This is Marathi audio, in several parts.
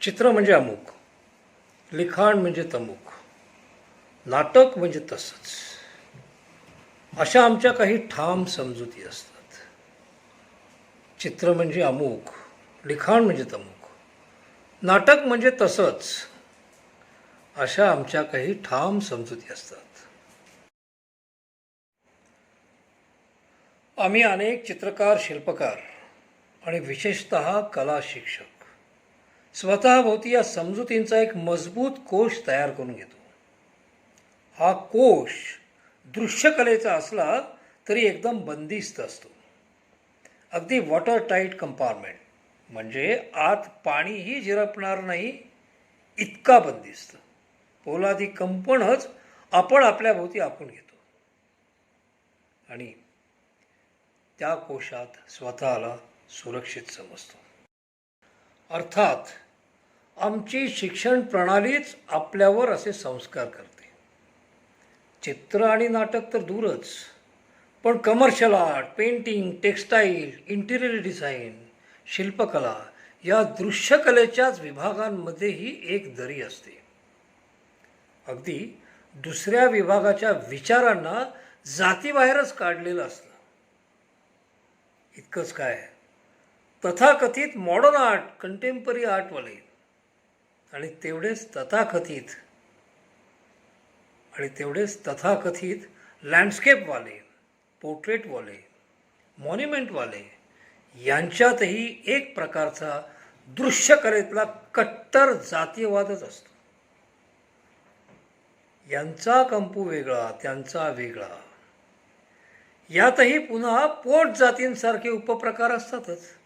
चित्र म्हणजे अमुक लिखाण म्हणजे तमुक नाटक म्हणजे तसंच. अशा आमच्या काही ठाम समजुती असतात. चित्र म्हणजे अमुक लिखाण म्हणजे तमुक नाटक म्हणजे तसंच. अशा आमच्या काही ठाम समजुती असतात. आम्ही अनेक चित्रकार शिल्पकार आणि विशेषत कला शिक्षक स्वतःभोवती या समजुतींचा एक मजबूत कोश तयार करून घेतो. हा कोश दृश्यकलेचा असला तरी एकदम बंदिस्त असतो. अगदी वॉटर टाईट कंपार्टमेंट म्हणजे आत पाणीही झिरपणार नाही इतका बंदिस्त. पोलादी कंपनच आपण आपल्या भोवती आखून घेतो. आणि त्या कोशात स्वतःला सुरक्षित समजतो. अर्थात आमची शिक्षण प्रणालीच आपल्यावर असे संस्कार करते. चित्र आणि नाटक तर दूरच पण commercial art painting textile interior design शिल्पकला या दृश्यकलेच्याच विभागांमध्येही एक दरी असते. अगदी दुसऱ्या विभागाच्या विचारांना जातीबाहेरच काढलेलं असतं. इतकंच काय? तथाकथित मॉडर्न आर्ट कंटेम्परी आर्टवाले आणि तेवढेच तथाकथित आणि तेवढेच तथाकथित लँडस्केपवाले पोर्ट्रेटवाले मॉन्युमेंटवाले यांच्यातही एक प्रकारचा दृश्यकलेतला कट्टर जातीयवादच असतो. यांचा कंपू वेगळा त्यांचा वेगळा. यातही पुन्हा पोट जातींसारखे उपप्रकार असतातच.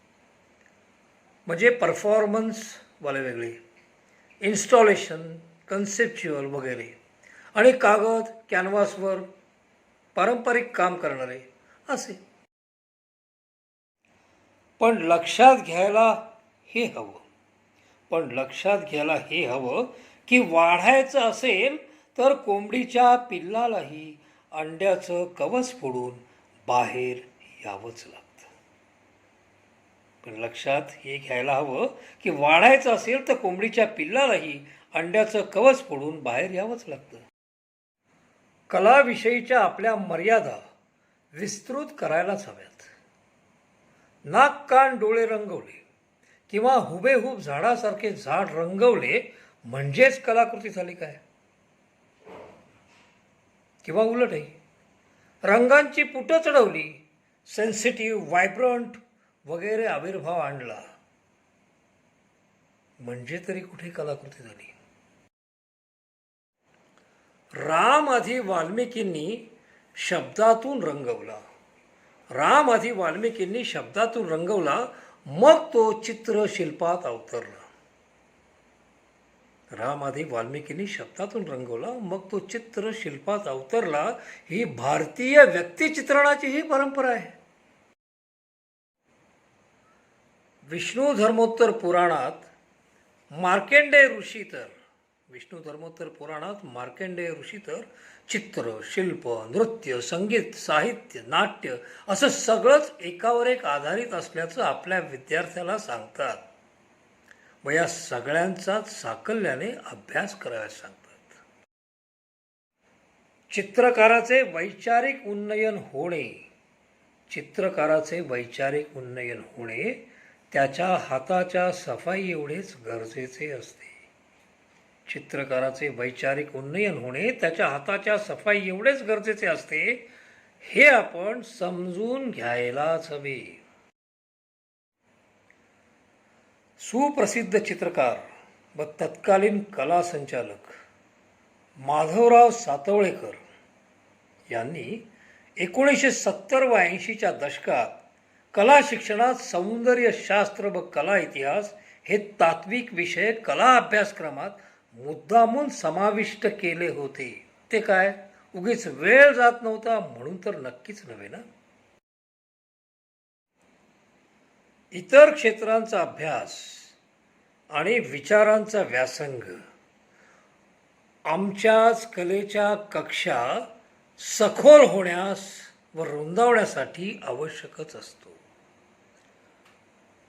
म्हणजे परफॉर्मन्सवाले वेगळे. इन्स्टॉलेशन कन्सेप्च्युअल वगैरे. आणि कागद कॅनव्हासवर पारंपरिक काम करणारे. असे. पण लक्षात घ्यायला हे हवं. पण लक्षात घ्यायला हे हवं की वाढायचं असेल तर कोंबडीच्या पिल्लालाही अंड्याचं कवच फोडून बाहेर यावंच लागतं. पण लक्षात हे घ्यायला हवं की वाढायचं असेल तर कोंबडीच्या पिल्लालाही अंड्याचं कवच फोडून बाहेर यावंच लागतं. कलाविषयीच्या आपल्या मर्यादा विस्तृत करायलाच हव्यात. नाक कान डोळे रंगवले किंवा हुबेहूब झाडासारखे झाड रंगवले म्हणजेच कलाकृती झाली काय? किंवा उलटही रंगांची पुटं चढवली सेन्सिटिव्ह व्हायब्रंट वगैरे आविर्भाव आणला. म्हणजे तरी कुठे कलाकृती झाली. राम आधी वाल्मिकींनी शब्दातून रंगवला. राम आधी वाल्मिकींनी शब्दातून रंगवला मग तो चित्रशिल्पात अवतरला. राम आधी वाल्मिकींनी शब्दातून रंगवला मग तो चित्रशिल्पात अवतरला. ही भारतीय व्यक्तिचित्रणाची ही परंपरा आहे. विष्णू धर्मोत्तर पुराणात मार्केंडेय ऋषी तर विष्णू धर्मोत्तर पुराणात मार्केंडेय ऋषी तर चित्र शिल्प नृत्य संगीत साहित्य नाट्य असं सगळंच एकावर एक आधारित असल्याचं आपल्या विद्यार्थ्याला सांगतात. व या सगळ्यांचाच साकल्याने अभ्यास करायला सांगतात. चित्रकाराचे वैचारिक उन्नयन होणे चित्रकाराचे वैचारिक उन्नयन होणे त्याच्या हाताच्या सफाई एवढेच गरजेचे असते. चित्रकाराचे वैचारिक उन्नयन होणे त्याच्या हाताच्या सफाई एवढेच गरजेचे असते हे आपण समजून घ्यायलाच हवे. सुप्रसिद्ध चित्रकार व तत्कालीन कला संचालक माधवराव सातवळेकर यांनी एकोणीसशे सत्तर व ऐंशीच्या दशकात कला शिक्षणात सौंदर्यशास्त्र व कला इतिहास हे तात्विक विषय कला अभ्यासक्रमात मुद्दामून समाविष्ट केले होते. ते काय? उगीच वेळ जात नव्हता म्हणून तर नक्कीच नव्हे ना? इतर क्षेत्रांचा अभ्यास आणि विचारांचा व्यासंग. आमच्याच कलेच्या कक्षा सखोल होण्यास व रुंदावण्यासाठी आवश्यकच असतो.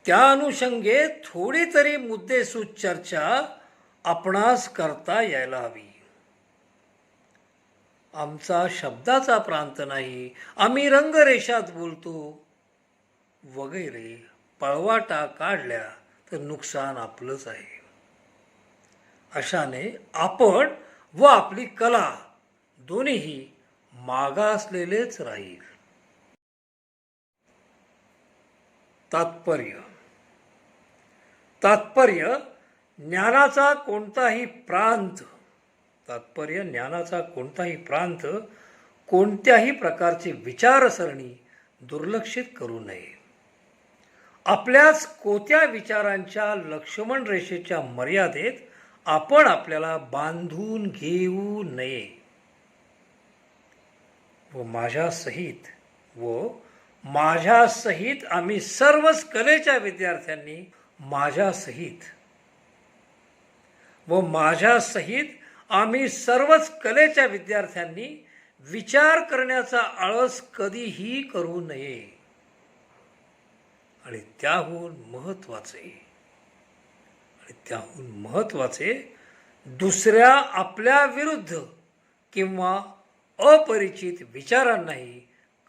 त्या अनुषंगे थोडी तरी मुद्देसूद चर्चा आपणास करता यायला हवी. आमचा शब्दाचा प्रांत नाही. आम्ही रंगरेषात बोलतो. वगैरे पळवाटा काढल्या तर नुकसान आपलंच आहे. अशाने आपण व आपली कला दोन्हीही मागासलेलेच राहील. तात्पर्य तात्पर्य ज्ञानाचा कोणताही प्रांत तात्पर्य ज्ञानाचा कोणताही प्रांत कोणत्याही प्रकारची विचारसरणी दुर्लक्षित करू नये. आपल्याच कोत्या विचारांच्या लक्ष्मण रेषेच्या मर्यादेत आपण आपल्याला बांधून घेऊ नये. व माझ्या सहित व माझ्या सहित आम्ही सर्वच कलेच्या विद्यार्थ्यांनी माझ्या सहित व माझ्या सहित आम्ही सर्वच कलेच्या विद्यार्थ्यांनी विचार करण्याचा आळस कधीही करू नये. आणि त्याहून महत्त्वाचे आणि त्याहून महत्त्वाचे दुसऱ्या आपल्या विरुद्ध किंवा अपरिचित विचारांनाही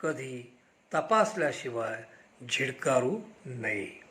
कधी तपासल्याशिवाय झिडकारू नये.